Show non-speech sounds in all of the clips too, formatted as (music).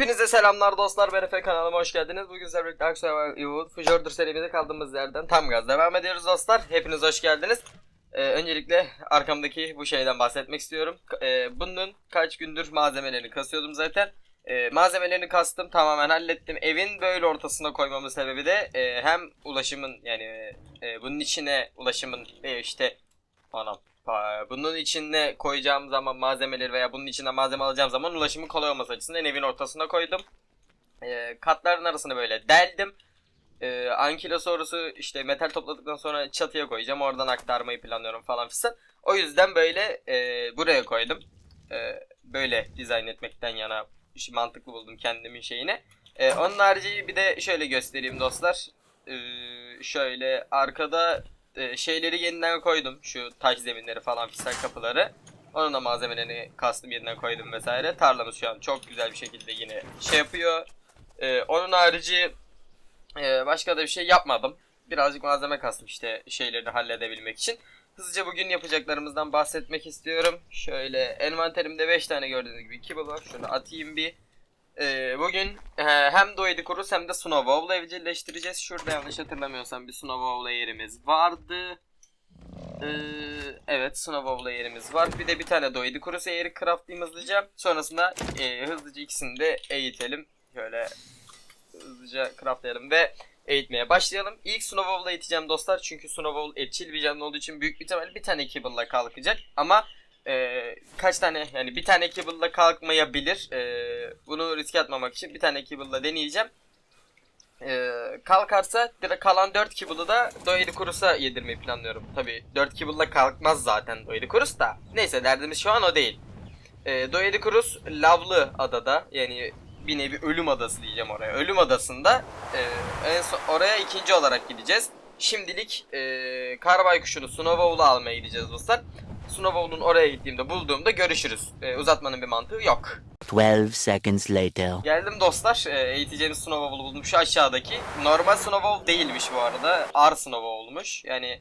Hepinize selamlar dostlar. Ben Efe kanalıma hoş geldiniz. Bugün sizlerle birlikte Survival Evil Fujorder serimize kaldığımız yerden tam gaz devam ediyoruz dostlar. Hepiniz hoş geldiniz. Ee, öncelikle arkamdaki bu şeyden bahsetmek istiyorum. Ee, bunun kaç gündür malzemelerini kasıyordum zaten. Ee, malzemelerini kastım tamamen hallettim. Evin böyle ortasına koymamın sebebi de e, hem ulaşımın yani e, bunun içine ulaşımın e, işte anam Bunun içine koyacağım zaman malzemeleri veya bunun içine malzeme alacağım zaman ulaşımın kolay olması açısından evin ortasına koydum. Ee, katların arasını böyle deldim. Ee, ankilosorusu işte metal topladıktan sonra çatıya koyacağım. Oradan aktarmayı planlıyorum falan filan. O yüzden böyle e, buraya koydum. Ee, böyle dizayn etmekten yana mantıklı buldum kendimin şeyine. Ee, onun harici bir de şöyle göstereyim dostlar. Ee, şöyle arkada e, şeyleri yeniden koydum. Şu taş zeminleri falan filan kapıları. Onun da malzemelerini kastım yeniden koydum vesaire. Tarlamız şu an çok güzel bir şekilde yine şey yapıyor. Ee, onun harici e, başka da bir şey yapmadım. Birazcık malzeme kastım işte şeyleri halledebilmek için. Hızlıca bugün yapacaklarımızdan bahsetmek istiyorum. Şöyle envanterimde 5 tane gördüğünüz gibi kibble var. Şöyle atayım bir. Ee, bugün e, hem Doydu Kurus hem de Snowball'la evcilleştireceğiz. Şurada yanlış hatırlamıyorsam bir Snowball'la yerimiz vardı. Ee, evet Snowball'la yerimiz var. Bir de bir tane Doydu Kurus eğeri craftlayayım hızlıca. Sonrasında e, hızlıca ikisini de eğitelim. Şöyle hızlıca craftlayalım ve eğitmeye başlayalım. İlk Snowball'la eğiteceğim dostlar. Çünkü Snowball etçil bir canlı olduğu için büyük bir ihtimalle bir tane Kibble'la kalkacak. Ama e, kaç tane yani bir tane Kibble'la kalkmayabilir. E, bunu riske atmamak için bir tane Kibble'la deneyeceğim. E, kalkarsa direkt kalan 4 Kibble'ı da Doyeli Kurus'a yedirmeyi planlıyorum. Tabi 4 Kibble'la kalkmaz zaten Doyeli Kurus da. Neyse derdimiz şu an o değil. E, Doyeli Kurus lavlı adada yani bir nevi ölüm adası diyeceğim oraya. Ölüm adasında e, en son, oraya ikinci olarak gideceğiz. Şimdilik e, kar baykuşunu Snowball'u almaya gideceğiz dostlar. Snowball'un oraya gittiğimde bulduğumda görüşürüz. E, uzatmanın bir mantığı yok. 12 seconds later. Geldim dostlar. E, eğiteceğimiz Snowball'u buldum. Şu aşağıdaki. Normal Snowball değilmiş bu arada. R Snowball'muş. Yani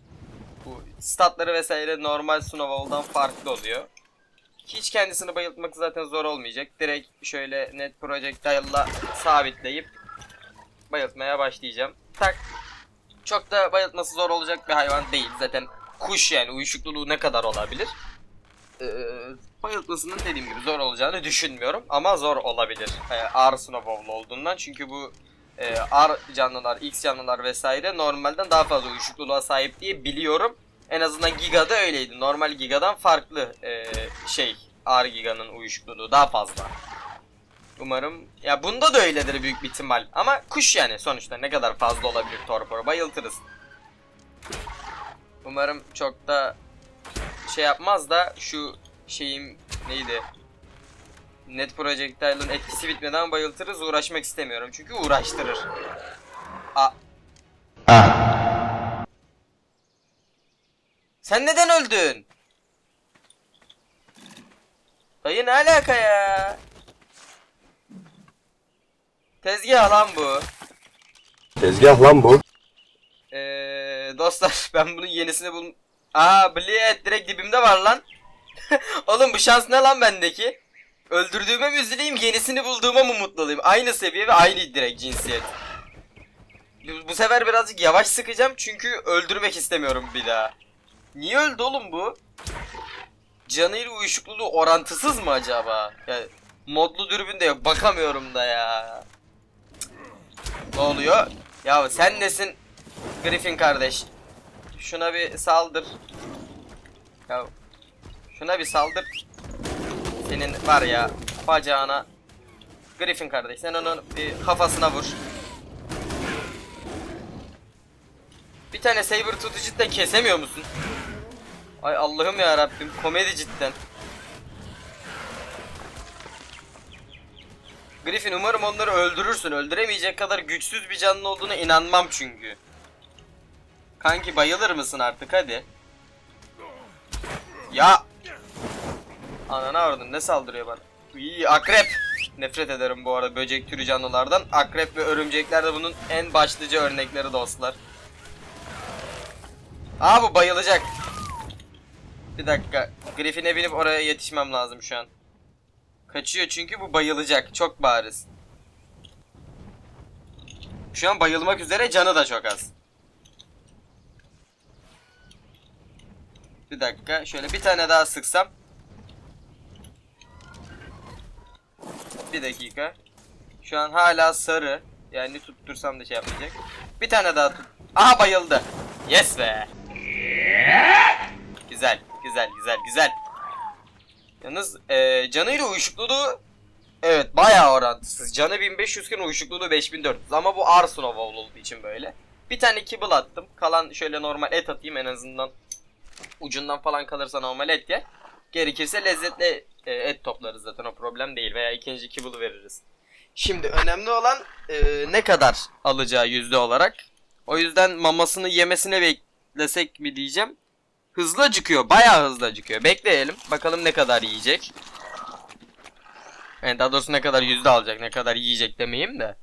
bu statları vesaire normal Snowball'dan farklı oluyor. Hiç kendisini bayıltmak zaten zor olmayacak. Direkt şöyle net projectile'la sabitleyip bayıltmaya başlayacağım. Tak. Çok da bayıltması zor olacak bir hayvan değil. Zaten kuş yani uyuşukluluğu ne kadar olabilir? Ee, bayıltmasının dediğim gibi zor olacağını düşünmüyorum ama zor olabilir. Ee, ağır snowball olduğundan çünkü bu e, ağır canlılar, X canlılar vesaire normalden daha fazla uyuşukluluğa sahip diye biliyorum. En azından Giga'da öyleydi. Normal Giga'dan farklı e, şey. Ağır Giga'nın uyuşukluluğu daha fazla. Umarım ya bunda da öyledir büyük bir ihtimal. Ama kuş yani sonuçta ne kadar fazla olabilir torpor bayıltırız. Umarım çok da şey yapmaz da şu şeyim neydi? Net Projectile'ın etkisi bitmeden bayıltırız uğraşmak istemiyorum çünkü uğraştırır. A Sen neden öldün? Dayı ne alaka ya? Tezgah lan bu. Tezgah lan bu. Ee, dostlar (laughs) ben bunun yenisini bul... Aa Blade direkt dibimde var lan. (laughs) Oğlum bu şans ne lan bendeki? Öldürdüğüme mi üzüleyim yenisini bulduğuma mı mutlu? Aynı seviye ve aynı direkt cinsiyet. Bu, sefer birazcık yavaş sıkacağım çünkü öldürmek istemiyorum bir daha. Niye öldü oğlum bu? Canıyla uyuşukluluğu orantısız mı acaba? Ya, modlu dürbün de yok bakamıyorum da ya. Ne oluyor? Ya sen nesin Griffin kardeş? Şuna bir saldır. Ya şuna bir saldır. Senin var ya bacağına. Griffin kardeş sen onun bir kafasına vur. Bir tane saber tutu cidden kesemiyor musun? Ay Allah'ım ya Rabbim komedi cidden. Griffin umarım onları öldürürsün. Öldüremeyecek kadar güçsüz bir canlı olduğuna inanmam çünkü. Kanki bayılır mısın artık hadi. Ya. Anana oradan ne saldırıyor bana? İyi akrep. Nefret ederim bu arada böcek türü canlılardan. Akrep ve örümcekler de bunun en başlıca örnekleri dostlar. Aa bu bayılacak. Bir dakika. Griffin'e binip oraya yetişmem lazım şu an. Kaçıyor çünkü bu bayılacak. Çok bariz. Şu an bayılmak üzere canı da çok az. Bir dakika şöyle bir tane daha sıksam. Bir dakika. Şu an hala sarı. Yani tuttursam da şey yapmayacak. Bir tane daha tut. Aha bayıldı. Yes be. Güzel, güzel, güzel, güzel. Yalnız e, canıyla uyuşukluğu evet bayağı orantısız. Canı 1500 iken uyuşukluğu 5400 ama bu Arsenal olduğu için böyle. Bir tane kibble attım. Kalan şöyle normal et atayım en azından. Ucundan falan kalırsa normal et ye. Gerekirse lezzetli e, et toplarız zaten o problem değil veya ikinci kibble veririz. Şimdi önemli olan e, ne kadar alacağı yüzde olarak. O yüzden mamasını yemesine beklesek mi diyeceğim. Hızlı acıkıyor. Bayağı hızlı acıkıyor. Bekleyelim. Bakalım ne kadar yiyecek. Yani daha doğrusu ne kadar yüzde alacak, ne kadar yiyecek demeyeyim de.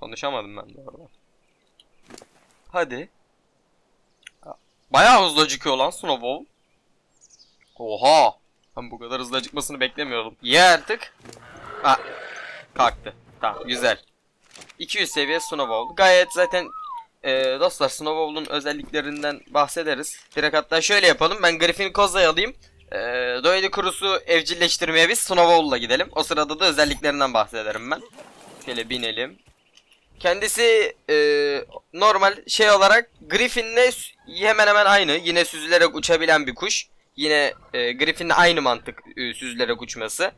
Konuşamadım ben de. Hadi. Bayağı hızlı acıkıyor lan Snowball. Oha. Ben bu kadar hızlı acıkmasını beklemiyordum. Ye artık. Ha. Kalktı. Tamam güzel. 200 seviye Snowball. Gayet zaten ee, dostlar Snowball'un özelliklerinden bahsederiz. Direkt hatta şöyle yapalım. Ben Griffin Koza'yı alayım. Ee, Doyli Kurusu evcilleştirmeye biz Snowball'la gidelim. O sırada da özelliklerinden bahsederim ben. Şöyle binelim. Kendisi e, normal şey olarak Griffin'le hemen hemen aynı. Yine süzülerek uçabilen bir kuş. Yine e, Griffin'le aynı mantık e, süzülerek uçması.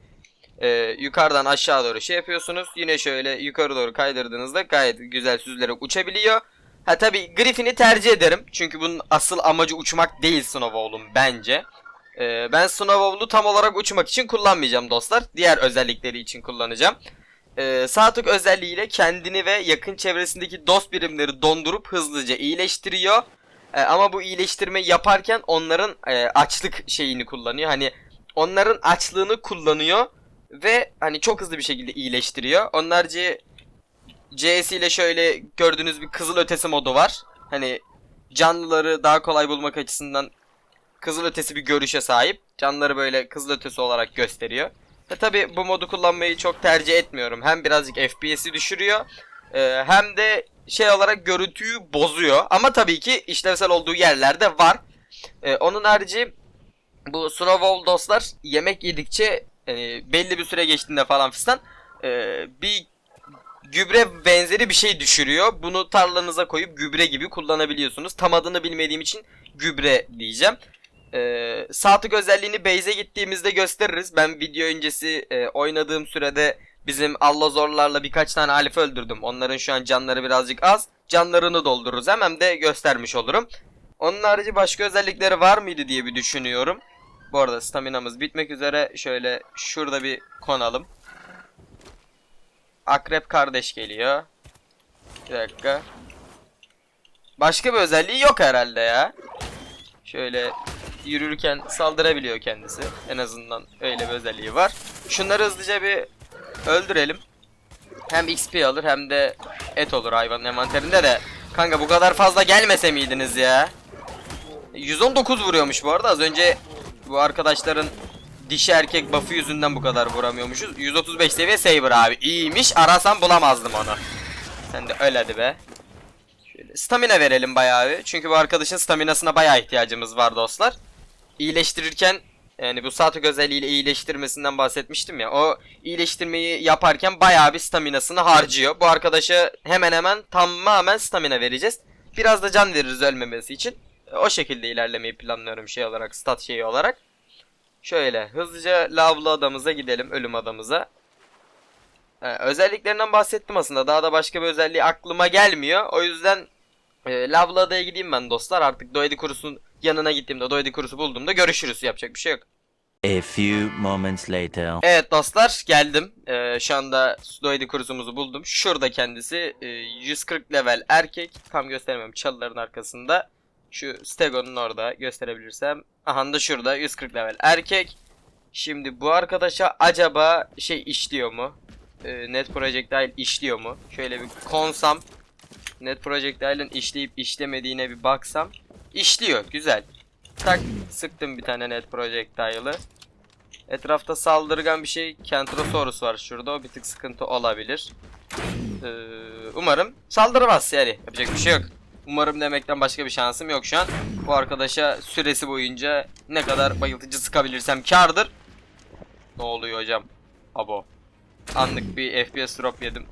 E, yukarıdan aşağı doğru şey yapıyorsunuz. Yine şöyle yukarı doğru kaydırdığınızda gayet güzel süzülerek uçabiliyor. Ha tabi Griffin'i tercih ederim. Çünkü bunun asıl amacı uçmak değil Snowball'un bence. E, ben Snowball'u tam olarak uçmak için kullanmayacağım dostlar. Diğer özellikleri için kullanacağım. Ee, sağ özelliğiyle kendini ve yakın çevresindeki dost birimleri dondurup hızlıca iyileştiriyor. Ee, ama bu iyileştirmeyi yaparken onların e, açlık şeyini kullanıyor. Hani onların açlığını kullanıyor ve hani çok hızlı bir şekilde iyileştiriyor. Onlarca CS ile şöyle gördüğünüz bir kızıl ötesi modu var. Hani canlıları daha kolay bulmak açısından kızıl ötesi bir görüşe sahip. Canlıları böyle kızıl ötesi olarak gösteriyor. Ve tabi bu modu kullanmayı çok tercih etmiyorum. Hem birazcık FPS'i düşürüyor. e, hem de şey olarak görüntüyü bozuyor. Ama tabii ki işlevsel olduğu yerlerde var. E, onun harici bu Snowball dostlar yemek yedikçe yani belli bir süre geçtiğinde falan fistan e, bir gübre benzeri bir şey düşürüyor. Bunu tarlanıza koyup gübre gibi kullanabiliyorsunuz. Tam adını bilmediğim için gübre diyeceğim. Ee, saatlik özelliğini base'e gittiğimizde gösteririz. Ben video öncesi e, oynadığım sürede bizim Allazorlarla birkaç tane alfa öldürdüm. Onların şu an canları birazcık az. Canlarını doldururuz. Hemen de göstermiş olurum. Onun harici başka özellikleri var mıydı diye bir düşünüyorum. Bu arada staminamız bitmek üzere. Şöyle şurada bir konalım. Akrep kardeş geliyor. Bir dakika. Başka bir özelliği yok herhalde ya. Şöyle yürürken saldırabiliyor kendisi. En azından öyle bir özelliği var. Şunları hızlıca bir öldürelim. Hem XP alır hem de et olur hayvanın envanterinde de. Kanka bu kadar fazla gelmese miydiniz ya? 119 vuruyormuş bu arada. Az önce bu arkadaşların dişi erkek buff'ı yüzünden bu kadar vuramıyormuşuz. 135 seviye Saber abi. İyiymiş. Arasam bulamazdım onu. Sen de hadi be. Şöyle stamina verelim bayağı bir. Çünkü bu arkadaşın staminasına bayağı ihtiyacımız var dostlar. İyileştirirken yani bu Satuk özelliğiyle iyileştirmesinden bahsetmiştim ya. O iyileştirmeyi yaparken bayağı bir staminasını harcıyor. Bu arkadaşa hemen hemen tamamen stamina vereceğiz. Biraz da can veririz ölmemesi için. O şekilde ilerlemeyi planlıyorum şey olarak, stat şeyi olarak. Şöyle hızlıca lavlı adamıza gidelim, ölüm adamıza. Ee, özelliklerinden bahsettim aslında. Daha da başka bir özelliği aklıma gelmiyor. O yüzden e, lavlı adaya gideyim ben dostlar. Artık Doedi Kurusu'nun yanına gittiğimde, Doedi Kurusu bulduğumda görüşürüz. Yapacak bir şey yok. A few moments later. Evet dostlar geldim. Ee, şu anda Doedi Kurusumuzu buldum. Şurada kendisi. e, 140 level erkek. Tam gösteremem çalıların arkasında. Şu Stegon'un orada gösterebilirsem. Aha da şurada 140 level erkek. Şimdi bu arkadaşa acaba şey işliyor mu? Ee, Net Projectile işliyor mu? Şöyle bir konsam. Net Projectile'ın işleyip işlemediğine bir baksam. İşliyor güzel. Tak sıktım bir tane Net Projectile'ı. Etrafta saldırgan bir şey Kentrosaurus var şurada. O bir tık sıkıntı olabilir. Ee, umarım saldırmaz yani. Yapacak bir şey yok. Umarım demekten başka bir şansım yok şu an. Bu arkadaşa süresi boyunca ne kadar bayıltıcı sıkabilirsem kardır. Ne oluyor hocam? Abo. Anlık bir FPS drop yedim.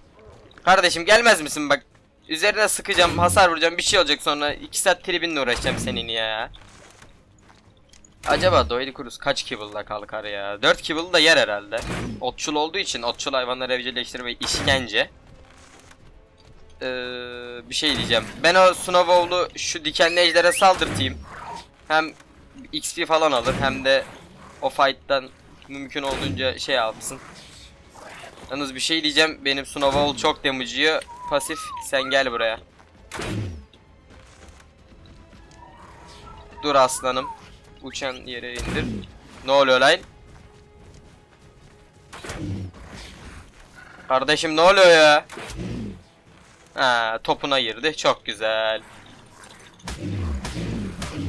Kardeşim gelmez misin bak. Üzerine sıkacağım, hasar vuracağım, bir şey olacak sonra 2 saat tribinle uğraşacağım senin ya. Acaba Doyle Cruz kaç kibble'da kalkar ya? 4 kibble da yer herhalde. Otçul olduğu için otçul hayvanları evcilleştirme işkence. Ee, bir şey diyeceğim. Ben o Snowball'u şu dikenli ejdere saldırtayım. Hem XP falan alır hem de o fight'tan mümkün olduğunca şey alsın. Yalnız bir şey diyeceğim. Benim Snowball çok damage. Pasif sen gel buraya. Dur aslanım. Uçan yere indir. Ne oluyor lan? Kardeşim ne oluyor ya? Ha, topuna girdi. Çok güzel.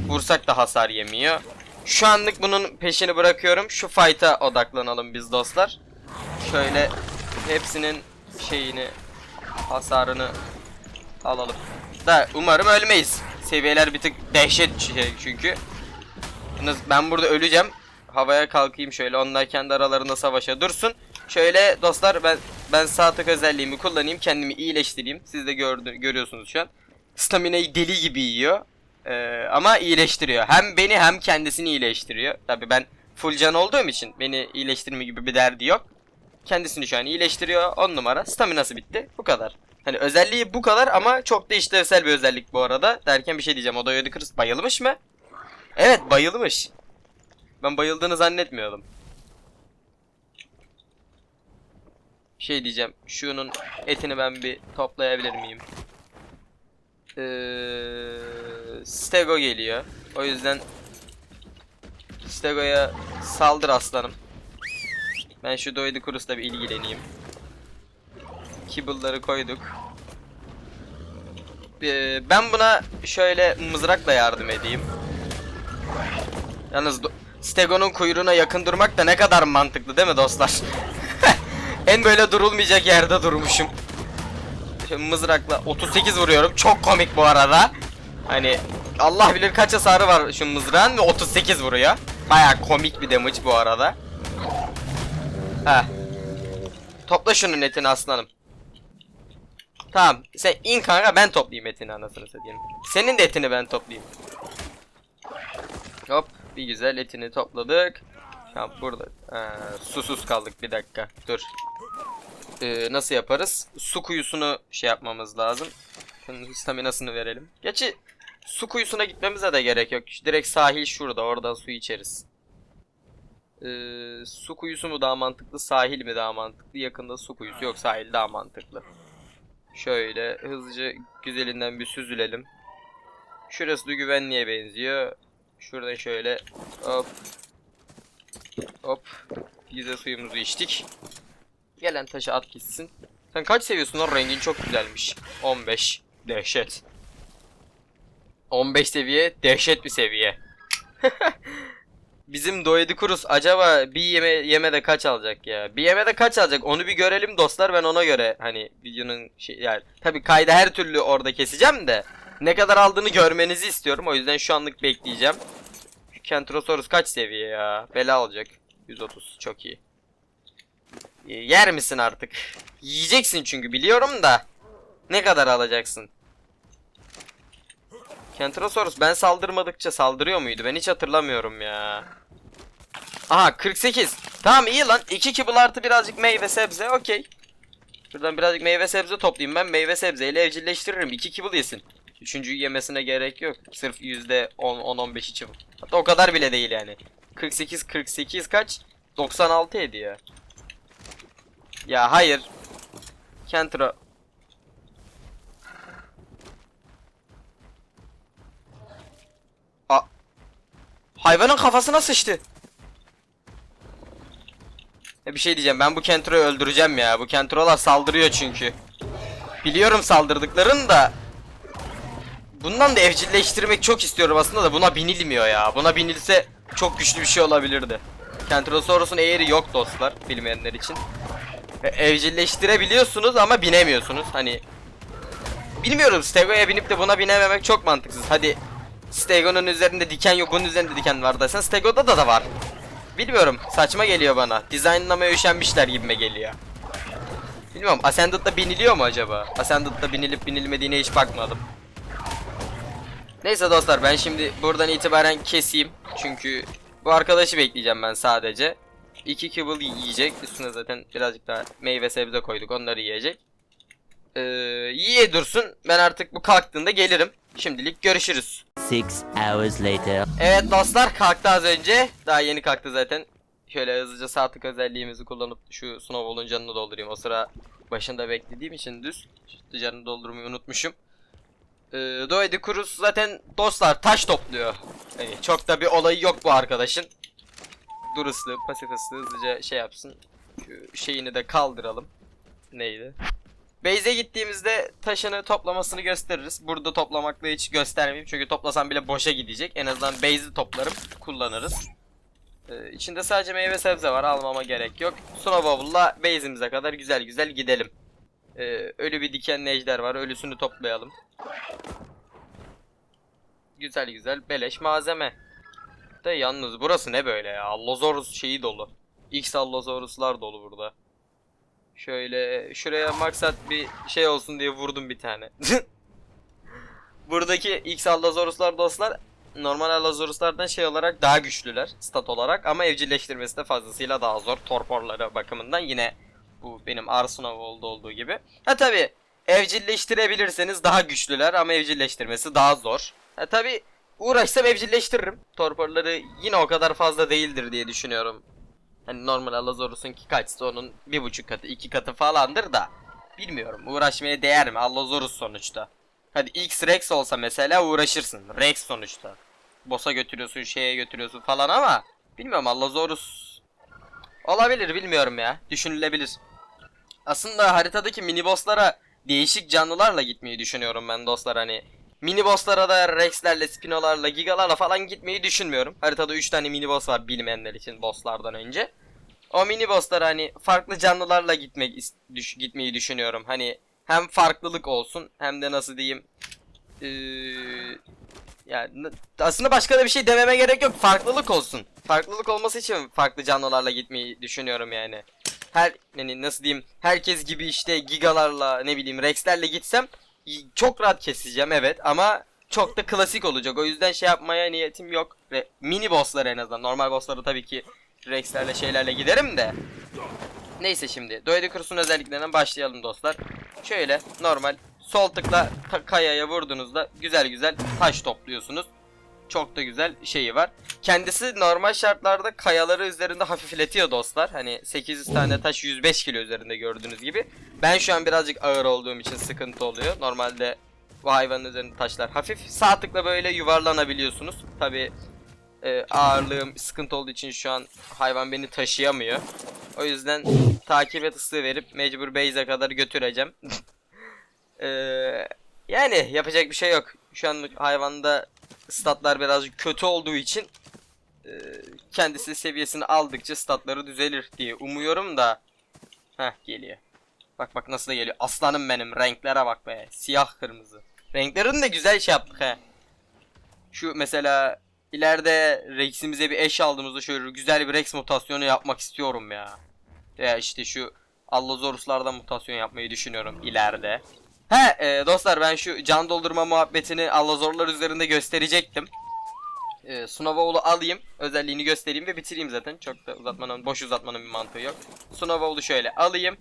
Vursak da hasar yemiyor. Şu anlık bunun peşini bırakıyorum. Şu fight'a odaklanalım biz dostlar. Şöyle hepsinin şeyini hasarını alalım. Da umarım ölmeyiz. Seviyeler bir tık dehşet şey çünkü. Ben burada öleceğim. Havaya kalkayım şöyle. Onlar kendi aralarında savaşa dursun. Şöyle dostlar ben ben sağ tık özelliğimi kullanayım. Kendimi iyileştireyim. Siz de gördü, görüyorsunuz şu an. Stamina'yı deli gibi yiyor. Ee, ama iyileştiriyor. Hem beni hem kendisini iyileştiriyor. Tabi ben full can olduğum için beni iyileştirme gibi bir derdi yok. Kendisini şu an iyileştiriyor. 10 numara. Staminası bitti. Bu kadar. Hani özelliği bu kadar ama çok da işlevsel bir özellik bu arada. Derken bir şey diyeceğim. O da Yodikris bayılmış mı? Evet bayılmış. Ben bayıldığını zannetmiyordum. Şey diyeceğim. Şunun etini ben bir toplayabilir miyim? Ee, Stego geliyor. O yüzden Stego'ya saldır aslanım. Ben şu Doidikurus'la bir ilgileneyim. Kibble'ları koyduk. Ee, ben buna şöyle mızrakla yardım edeyim. Yalnız Stego'nun kuyruğuna yakın durmak da ne kadar mantıklı değil mi dostlar? (laughs) en böyle durulmayacak yerde durmuşum. Şöyle mızrakla 38 vuruyorum. Çok komik bu arada. Hani Allah bilir kaç hasarı var şu mızrağın ve 38 vuruyor. Baya komik bir damage bu arada. Heh. Topla şunun etini aslanım. Tamam. Sen in kanka ben toplayayım etini anasını satayım. Senin de etini ben toplayayım. Hop bir güzel etini topladık. An burada. Ha, susuz kaldık bir dakika. Dur. Ee, nasıl yaparız? Su kuyusunu şey yapmamız lazım. Şunun staminasını verelim. Gerçi su kuyusuna gitmemize de gerek yok. Direkt sahil şurada. Oradan su içeriz. Ee, su kuyusu mu daha mantıklı, sahil mi daha mantıklı? Yakında su kuyusu yok, sahil daha mantıklı. Şöyle hızlıca güzelinden bir süzülelim. Şurası da güvenliğe benziyor. Şuradan şöyle hop hop bize suyumuzu içtik. Gelen taşı at gitsin. Sen kaç seviyorsun o rengin çok güzelmiş. 15. Dehşet. 15 seviye dehşet bir seviye. (laughs) Bizim Doedikurus acaba bir yeme yemede kaç alacak ya? Bir yemede kaç alacak? Onu bir görelim dostlar. Ben ona göre hani videonun şey yani tabi kaydı her türlü orada keseceğim de ne kadar aldığını görmenizi istiyorum. O yüzden şu anlık bekleyeceğim. Kentrosaurus kaç seviye ya? Bela alacak. 130 çok iyi. Ee, Yer misin artık? Yiyeceksin çünkü biliyorum da. Ne kadar alacaksın? Kentrosaurus ben saldırmadıkça saldırıyor muydu? Ben hiç hatırlamıyorum ya. Aha 48. Tamam iyi lan. 2 kibble artı birazcık meyve sebze okey. Şuradan birazcık meyve sebze toplayayım ben. Meyve sebzeyle evcilleştiririm. 2 kibble yesin. Üçüncüyü yemesine gerek yok. Sırf %10-15 için. Hatta o kadar bile değil yani. 48 48 kaç? 96 ediyor. Ya hayır. Kentro. A Hayvanın kafasına sıçtı. Bir şey diyeceğim ben bu Kentro'yu öldüreceğim ya. Bu Kentro'lar saldırıyor çünkü. Biliyorum saldırdıklarını da. Bundan da evcilleştirmek çok istiyorum aslında da buna binilmiyor ya. Buna binilse çok güçlü bir şey olabilirdi. Kentrosaurus'un eğri yok dostlar bilmeyenler için. E, Evcilleştirebiliyorsunuz ama binemiyorsunuz. Hani bilmiyorum Stego'ya binip de buna binememek çok mantıksız. Hadi Stego'nun üzerinde diken yok, bunun üzerinde diken var desen Stego'da da da var. Bilmiyorum, saçma geliyor bana. Dizaynlamaya üşenmişler gibime geliyor. Bilmiyorum, Ascended'da biniliyor mu acaba? Ascended'da binilip binilmediğine hiç bakmadım. Neyse dostlar ben şimdi buradan itibaren keseyim. Çünkü bu arkadaşı bekleyeceğim ben sadece. İki kibble yiyecek. Üstüne zaten birazcık daha meyve sebze koyduk. Onları yiyecek. Ee, yiye dursun. Ben artık bu kalktığında gelirim. Şimdilik görüşürüz. Six hours later. Evet dostlar kalktı az önce. Daha yeni kalktı zaten. Şöyle hızlıca sağ tık özelliğimizi kullanıp şu snowball'un canını doldurayım. O sıra başında beklediğim için düz. Canını doldurmayı unutmuşum. Ee, Doedi Cruz zaten dostlar taş topluyor. Yani çok da bir olayı yok bu arkadaşın. Dur hızlı, pasif hızlı hızlıca şey yapsın. Şu şeyini de kaldıralım. Neydi? Base'e gittiğimizde taşını toplamasını gösteririz. Burada toplamakla hiç göstermeyeyim. Çünkü toplasam bile boşa gidecek. En azından base'i toplarım. Kullanırız. Ee, içinde sadece meyve sebze var. Almama gerek yok. Snowball'la base'imize kadar güzel güzel gidelim. Ee, ölü bir dikenli ejder var. Ölüsünü toplayalım. Güzel güzel beleş malzeme. De yalnız burası ne böyle ya? Allozorus şeyi dolu. X Allozorus'lar dolu burada. Şöyle şuraya maksat bir şey olsun diye vurdum bir tane. (laughs) Buradaki X Allozorus'lar dostlar normal Allozorus'lardan şey olarak daha güçlüler stat olarak ama evcilleştirmesi de fazlasıyla daha zor torporları bakımından yine bu benim Arsunavol'da olduğu gibi. Ha tabi evcilleştirebilirseniz daha güçlüler ama evcilleştirmesi daha zor. Ha tabi uğraşsam evcilleştiririm. Torporları yine o kadar fazla değildir diye düşünüyorum. Hani normal Allozorus'un ki kaçsa onun bir buçuk katı iki katı falandır da bilmiyorum uğraşmaya değer mi Allozorus sonuçta. Hadi X Rex olsa mesela uğraşırsın. Rex sonuçta. Boss'a götürüyorsun şeye götürüyorsun falan ama bilmiyorum Allozorus olabilir bilmiyorum ya düşünülebilir. Aslında haritadaki mini bosslara değişik canlılarla gitmeyi düşünüyorum ben dostlar hani. Mini bosslara da Rex'lerle, Spino'larla, Giga'larla falan gitmeyi düşünmüyorum. Haritada 3 tane mini boss var bilmeyenler için bosslardan önce. O mini bosslara hani farklı canlılarla gitmek düş- gitmeyi düşünüyorum. Hani hem farklılık olsun hem de nasıl diyeyim ee, yani aslında başka da bir şey dememe gerek yok. Farklılık olsun. Farklılık olması için farklı canlılarla gitmeyi düşünüyorum yani. Her yani nasıl diyeyim herkes gibi işte gigalarla ne bileyim rexlerle gitsem çok rahat keseceğim evet ama çok da klasik olacak. O yüzden şey yapmaya niyetim yok. Ve mini bosslar en azından. Normal bossları tabii ki rexlerle şeylerle giderim de. Neyse şimdi. Doydu Cruz'un özelliklerinden başlayalım dostlar. Şöyle normal sol tıkla kayaya vurduğunuzda güzel güzel taş topluyorsunuz. Çok da güzel şeyi var. Kendisi normal şartlarda kayaları üzerinde hafifletiyor dostlar. Hani 800 tane taş 105 kilo üzerinde gördüğünüz gibi. Ben şu an birazcık ağır olduğum için sıkıntı oluyor. Normalde bu hayvanın üzerinde taşlar hafif. Sağ tıkla böyle yuvarlanabiliyorsunuz. Tabi ağırlığım sıkıntı olduğu için şu an hayvan beni taşıyamıyor. O yüzden takip et ıslığı verip mecbur base'e kadar götüreceğim. Eee, (laughs) yani yapacak bir şey yok. Şu an hayvanda statlar birazcık kötü olduğu için eee, kendisi seviyesini aldıkça statları düzelir diye umuyorum da. Heh geliyor. Bak bak nasıl da geliyor. Aslanım benim renklere bak be. Siyah kırmızı. Renklerini de güzel şey yaptık he. Şu mesela ileride Rex'imize bir eş aldığımızda şöyle güzel bir Rex mutasyonu yapmak istiyorum ya. Ya işte şu Allozorus'lardan mutasyon yapmayı düşünüyorum ileride. He e, dostlar ben şu can doldurma muhabbetini Allozorlar üzerinde gösterecektim. E, Snowball'u alayım, özelliğini göstereyim ve bitireyim zaten. Çok da uzatmanın, boş uzatmanın bir mantığı yok. Snowball'u şöyle alayım.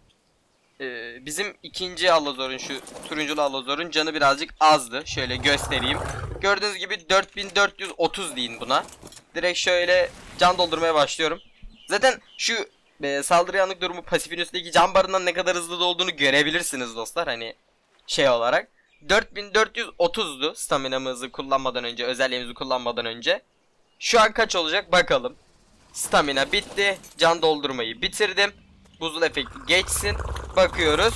E, bizim ikinci Allozor'un şu turunculu Allozor'un canı birazcık azdı. Şöyle göstereyim. Gördüğünüz gibi 4430 deyin buna. Direkt şöyle can doldurmaya başlıyorum. Zaten şu e, saldırı yanlık durumu pasifin üstündeki can barından ne kadar hızlı olduğunu görebilirsiniz dostlar. Hani şey olarak. 4430'du staminamızı kullanmadan önce, özelliğimizi kullanmadan önce. Şu an kaç olacak bakalım. Stamina bitti. Can doldurmayı bitirdim. Buzul efekti geçsin. Bakıyoruz.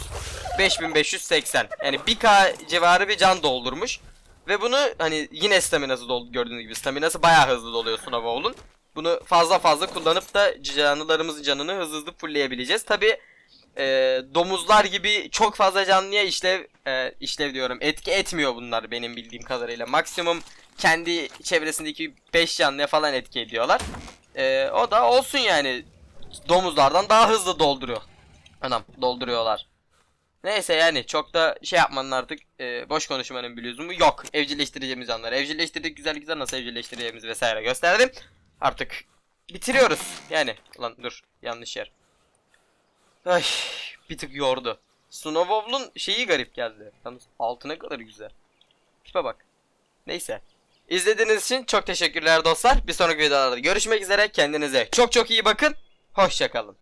5580. Yani 1k civarı bir can doldurmuş. Ve bunu hani yine staminası doldu gördüğünüz gibi. Staminası bayağı hızlı doluyor Snowball'un. Bunu fazla fazla kullanıp da canlılarımızın canını hızlı hızlı fullleyebileceğiz. Tabi e, domuzlar gibi çok fazla canlıya işlev e, işlev diyorum etki etmiyor bunlar benim bildiğim kadarıyla. Maksimum kendi çevresindeki 5 canlıya falan etki ediyorlar. E, o da olsun yani domuzlardan daha hızlı dolduruyor. Anam dolduruyorlar. Neyse yani çok da şey yapmanın artık e, boş konuşmanın bir lüzumu yok. Evcilleştireceğimiz canlıları. Evcilleştirdik güzel güzel nasıl evcilleştireceğimizi vesaire gösterdim. Artık bitiriyoruz. Yani ulan dur yanlış yer. Ay bir tık yordu. Snowball'un şeyi garip geldi. Yalnız altı ne kadar güzel. Tipe bak. Neyse. İzlediğiniz için çok teşekkürler dostlar. Bir sonraki videolarda görüşmek üzere. Kendinize çok çok iyi bakın. Hoşçakalın.